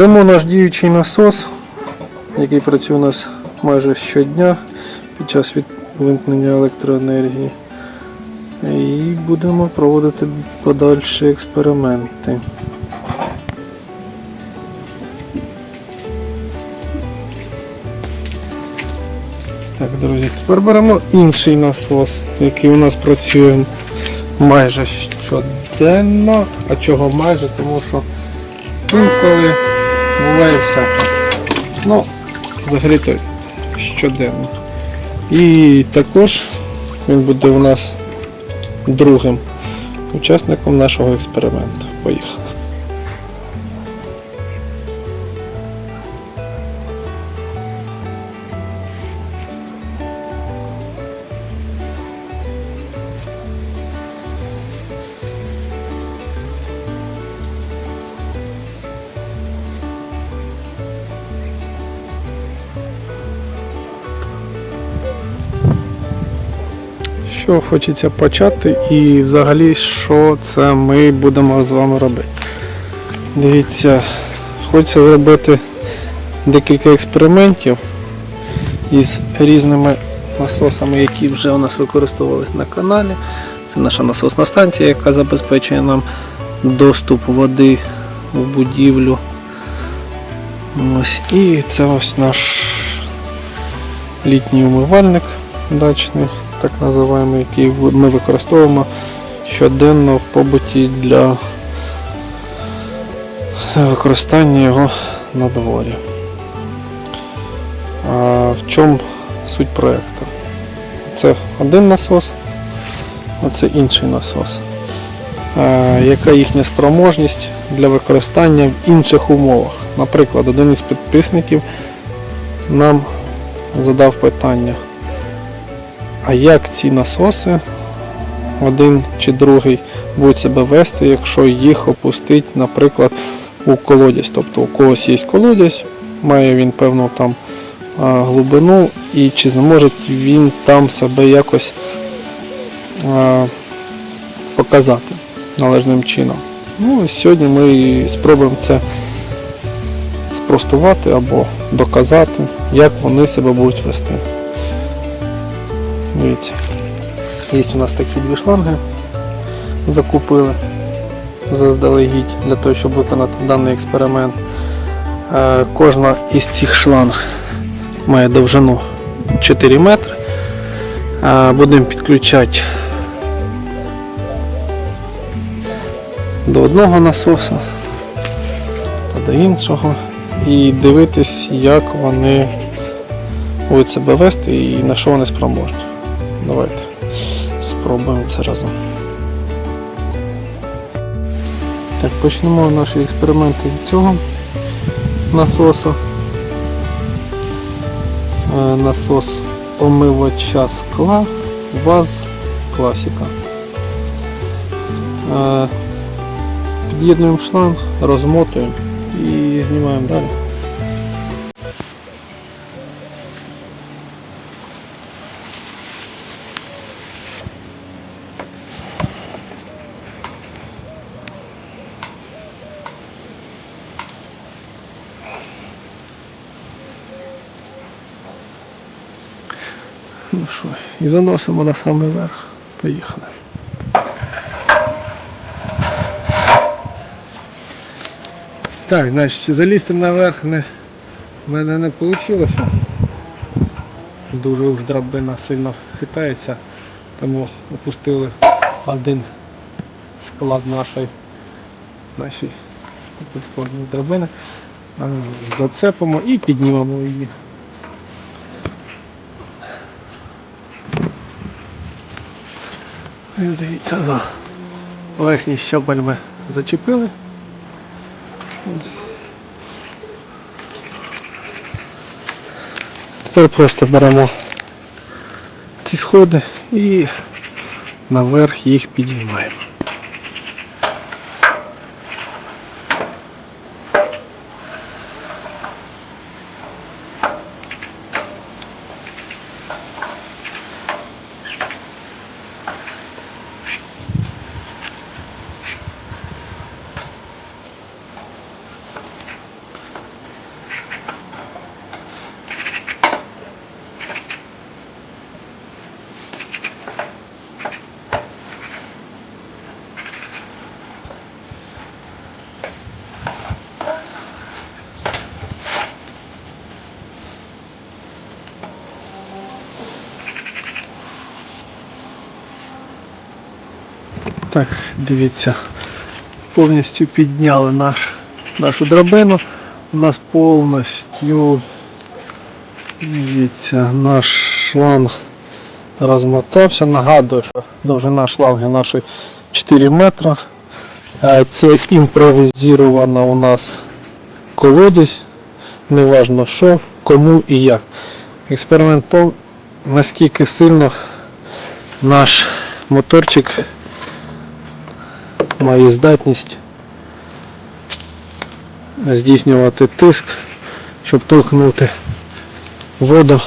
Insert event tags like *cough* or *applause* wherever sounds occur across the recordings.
Беремо наш діючий насос, який працює у нас майже щодня під час вимкнення електроенергії. І будемо проводити подальші експерименти. Так, друзі, тепер беремо інший насос, який у нас працює майже щоденно. А чого майже? Тому що інколи буває всяке. Ну, взагалі то щоденно. І також він буде у нас другим учасником нашого експерименту. Поїхали. Хочеться почати і взагалі що це ми будемо з вами робити. Дивіться, хочеться зробити декілька експериментів із різними насосами, які вже у нас використовувалися на каналі. Це наша насосна станція, яка забезпечує нам доступ води в будівлю. Ось. І це ось наш літній умивальник дачний, так називаємо, який ми використовуємо щоденно в побуті для використання його на дворі. А в чому суть проєкту? Це один насос, а це інший насос. Яка їхня спроможність для використання в інших умовах? Наприклад, один із підписників нам задав питання, а як ці насоси, один чи другий, будуть себе вести, якщо їх опустить, наприклад, у колодязь. Тобто у когось є колодязь, має він певну там глибину, і чи зможе він там себе якось показати належним чином. Ну, сьогодні ми спробуємо це спростувати або доказати, як вони себе будуть вести. Дивіться, є у нас такі дві шланги, закупили заздалегідь для того, щоб виконати даний експеримент. Е, Кожна із цих шланг має довжину 4 метри. Е, Будемо підключати до одного насоса та до іншого і дивитись, як вони будуть себе вести і на що вони спроможні. Давайте спробуємо це разом. Так, почнемо наші експерименти з цього насосу. Е, Насос омивача скла ВАЗ класіка. Е, Під'єднуємо шланг, розмотуємо і знімаємо далі. Ну що, і заносимо на самий верх. Поїхали. Так, значить, залізти наверх не, в мене не вийшло. Дуже уж драбина сильно хитається, тому опустили один склад нашої нашої драбини. Зацепимо і піднімемо її. Дивіться, за верхній щабель ми зачепили. Тепер просто беремо ці сходи і наверх їх підіймаємо. Так, дивіться, повністю підняли наш, нашу драбину. У нас повністю дивіться, наш шланг розмотався. Нагадую, що довжина шланги нашої 4 метри. Е, Це імпровізована у нас колодязь, неважно що, кому і як. Експеримент в наскільки сильно наш моторчик має здатність здійснювати тиск, щоб толкнути воду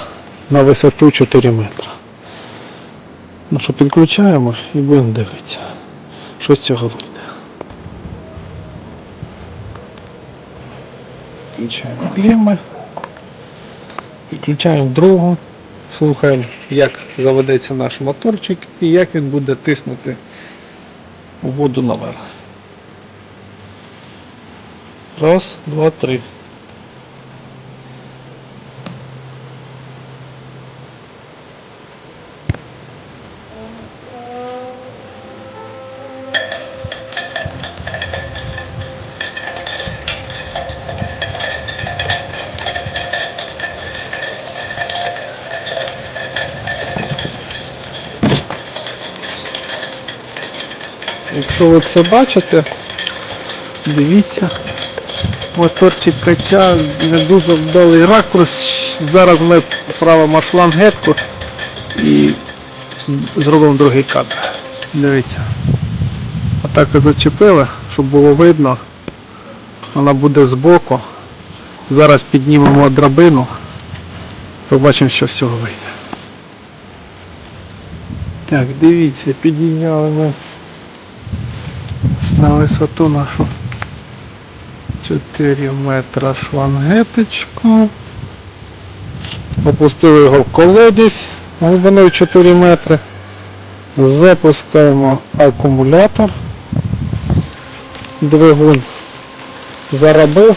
на висоту 4 метри. Ну що, підключаємо і будемо дивитися, що з цього вийде. Включаємо клемми. Підключаємо другу. Слухаємо, як заведеться наш моторчик і як він буде тиснути воду наверх. Раз, два, три. Якщо ви це бачите, дивіться, моторчик кача, дуже вдалий ракурс. Зараз ми вправимо шлангетку і зробимо другий кадр. Дивіться. Отак і зачепили, щоб було видно. Вона буде збоку. Зараз піднімемо драбину. Побачимо, що з цього вийде. Так, дивіться, підійняли ми на висоту нашу 4 метра шлангеточку. Опустили його в колодязь глибиною 4 метри. Запускаємо акумулятор. Двигун заробив.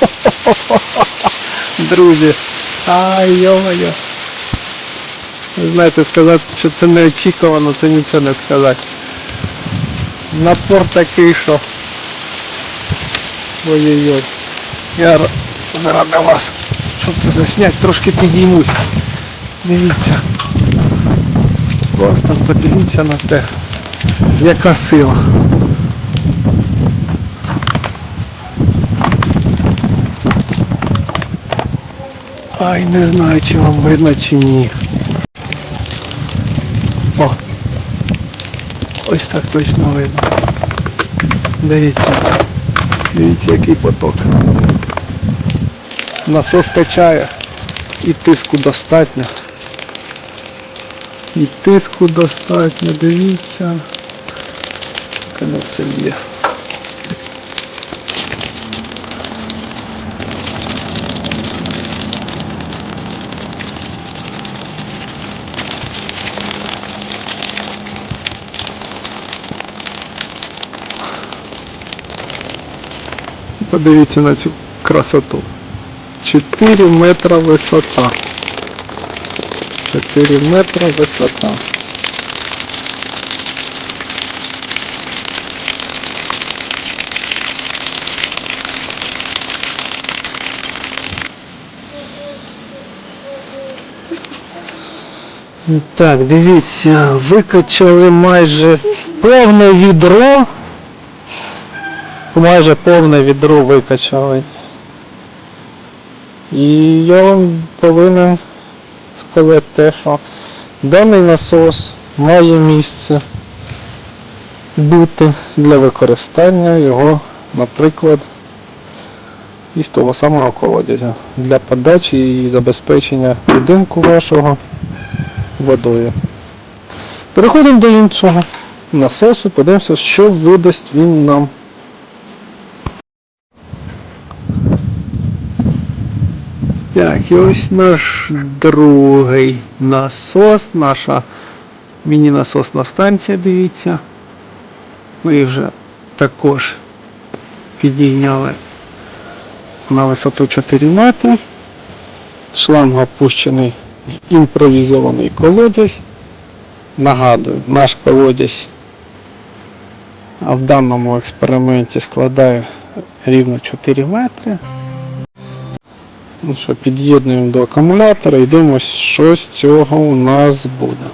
*laughs* Друзі. Ай, йо-моє. Ви знаєте, сказати, що це неочікувано, це нічого не сказати. Напор такий, що. Ой-ой-ой. Я заради вас, щоб це заснять, трошки підіймусь. Дивіться. Просто подивіться на те, яка сила. Ай, не знаю, чи вам видно, чи ні. Ось так точно видно. Дивіться. Дивіться, який поток. Насос качає. І тиску достатньо. І тиску достатньо, дивіться. Коли це є. Подивіться на цю красоту. 4 метра висота. 4 метра висота. Так, дивіться, викачали майже повне відро. Майже повне відро викачали. І я вам повинен сказати те, що даний насос має місце бути для використання його, наприклад, із того самого колодязя для подачі і забезпечення будинку вашого водою. Переходимо до іншого насосу, подивимося, що видасть він нам. Так, і ось наш другий насос, наша міні-насосна станція, дивіться. Ми вже також підійняли на висоту 4 метри. Шланг опущений в імпровізований колодязь. Нагадую, наш колодязь в даному експерименті складає рівно 4 метри. Ну що, під'єднуємо до акумулятора і дивимося, що з цього у нас буде.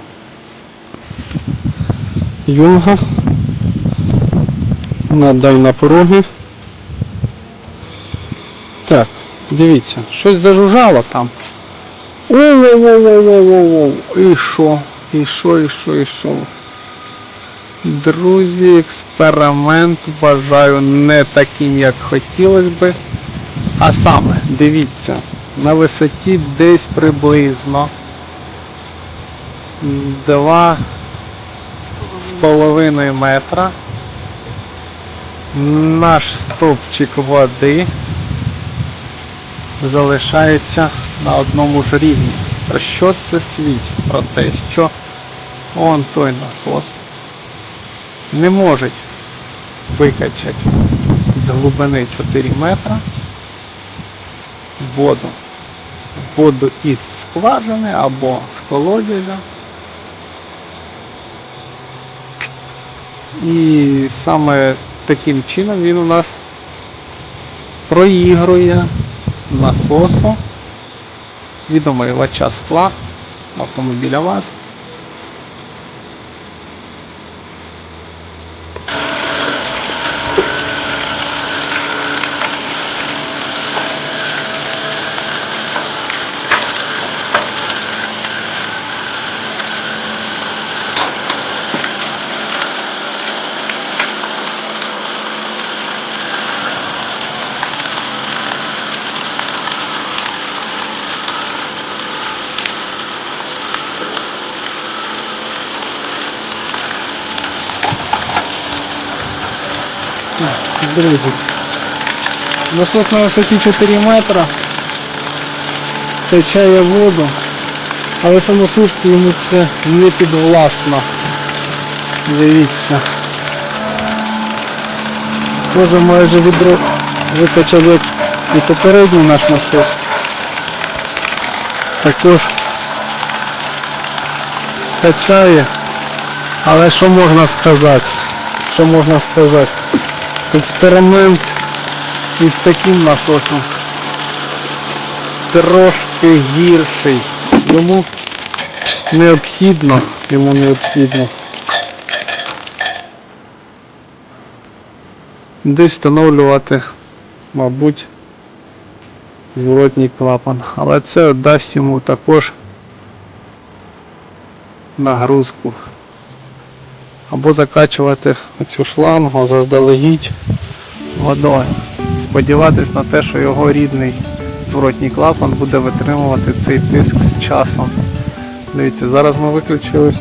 Юнга. Надай напруги. Так, дивіться, щось зажужжало там. О-о-о-о-о-о-о. І що? І що, і що, і що? Друзі, експеримент вважаю не таким, як хотілося би. А саме, дивіться, на висоті десь приблизно 2 з половиною метра наш стовпчик води залишається на одному ж рівні. Про що це свідчить? Про те, що он той насос не може викачати з глибини 4 метра воду. Воду із скважини або з колодязя. І саме таким чином він у нас проігрує насосу від омивача скла автомобіля ВАЗ. Друзі, насос на висоті 4 метра качає воду, але самотужки йому це не підвласно. Дивіться. Може майже відро викачав і попередній наш насос. Також качає. Але що можна сказати? Що можна сказати? Експеримент із таким насосом трошки гірший. Йому необхідно, йому необхідно десь встановлювати, мабуть, зворотній клапан. Але це дасть йому також нагрузку. Або закачувати цю шлангу заздалегідь водою. Сподіватись на те, що його рідний зворотній клапан буде витримувати цей тиск з часом. Дивіться, зараз ми виключили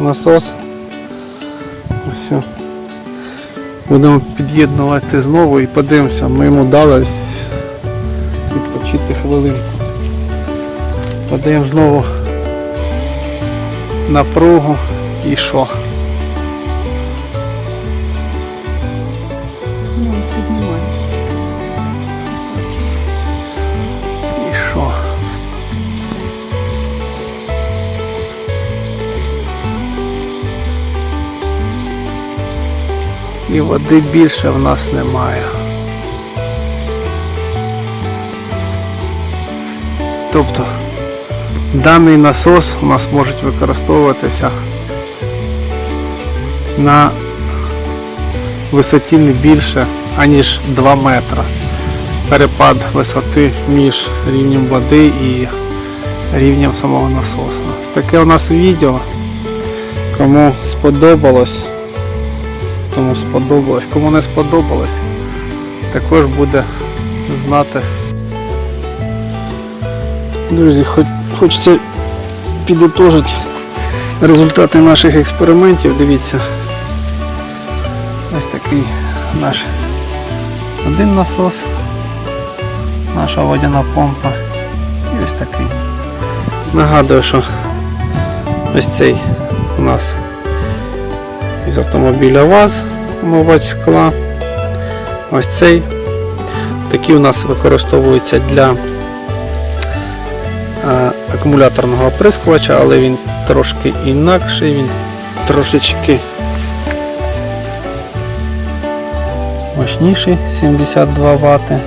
насос. Ось. Будемо під'єднувати знову і подивимося, ми йому дали відпочити хвилинку. Подаємо знову напругу і що? Піднімається. І що? І води більше в нас немає. Тобто даний насос у нас може використовуватися на висоті не більше, аніж 2 метра перепад висоти між рівнем води і рівнем самого насосу. Таке у нас відео. Кому сподобалось, тому сподобалось. Кому не сподобалось, також буде знати. Друзі, хоч, хочеться підітожити результати наших експериментів. Дивіться. Ось такий наш один насос наша водяна помпа. І ось такий. Нагадую, що ось цей у нас із автомобіля ВАЗ омивач скла. Ось цей. Такий у нас використовується для е, акумуляторного оприскувача, але він трошки інакший, він трошечки мощніший 72 Вт.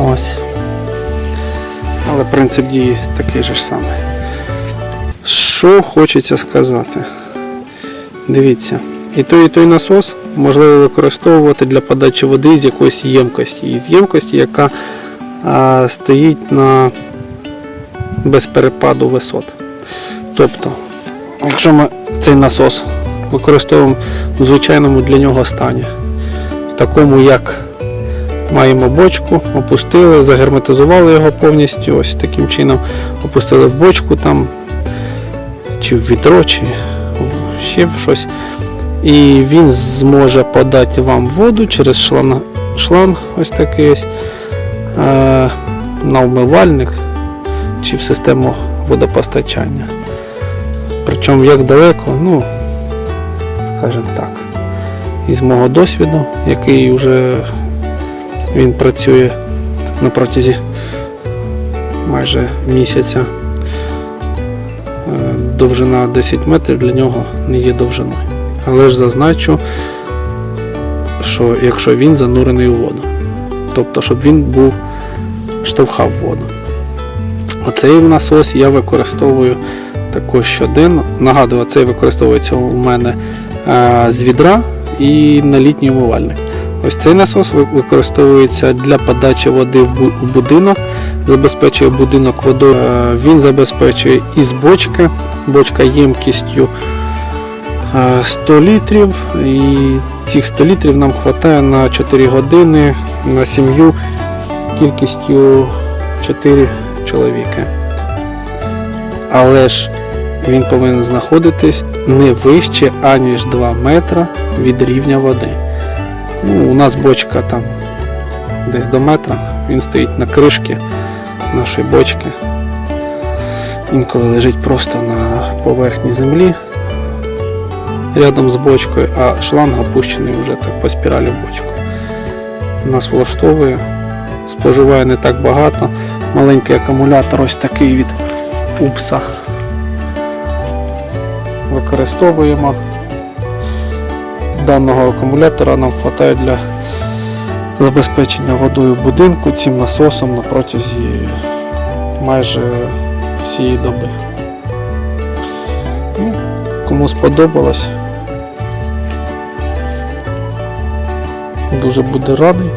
Ось. Але принцип дії такий же ж самий. Що хочеться сказати? Дивіться, і той, і той насос можливо використовувати для подачі води з якоїсь ємкості. Із ємкості, яка а, стоїть на без перепаду висот. Тобто, якщо ми цей насос використовуємо в звичайному для нього стані, такому як маємо бочку, опустили, загерметизували його повністю, ось таким чином опустили в бочку там, чи в вітро, чи ще в щось. І він зможе подати вам воду через шланг, шланг ось такий ось, е, на умивальник чи в систему водопостачання. Причому як далеко, ну, скажімо так, із мого досвіду, який вже він працює на протязі майже місяця. Е, Довжина 10 метрів для нього не є довжиною. Але ж зазначу, що якщо він занурений у воду, тобто, щоб він був штовхав воду. Оцей насос я використовую також щоденно. Нагадую, цей використовується у мене е, з відра і на літній умивальник. Ось цей насос використовується для подачі води в будинок, забезпечує будинок водою. Е, Він забезпечує із бочки, бочка ємкістю е, 100 літрів. І цих 100 літрів нам вистачає на 4 години на сім'ю кількістю 4 чоловіки. Але ж він повинен знаходитись не вище, аніж 2 метра від рівня води. Ну, у нас бочка там десь до метра, він стоїть на кришці нашої бочки. Інколи лежить просто на поверхні землі рядом з бочкою, а шланг опущений вже так по спіралі бочку. Нас влаштовує, споживає не так багато. Маленький акумулятор ось такий від упса. Використовуємо даного акумулятора нам вистачає для забезпечення водою будинку цим насосом на протязі майже всієї доби. Ну, кому сподобалось, дуже буде радий.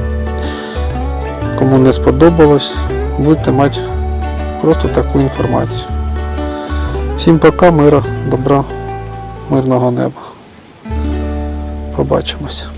Кому не сподобалось, будете мати просто таку інформацію. Всім пока, мира, добра, мирного неба. Побачимося.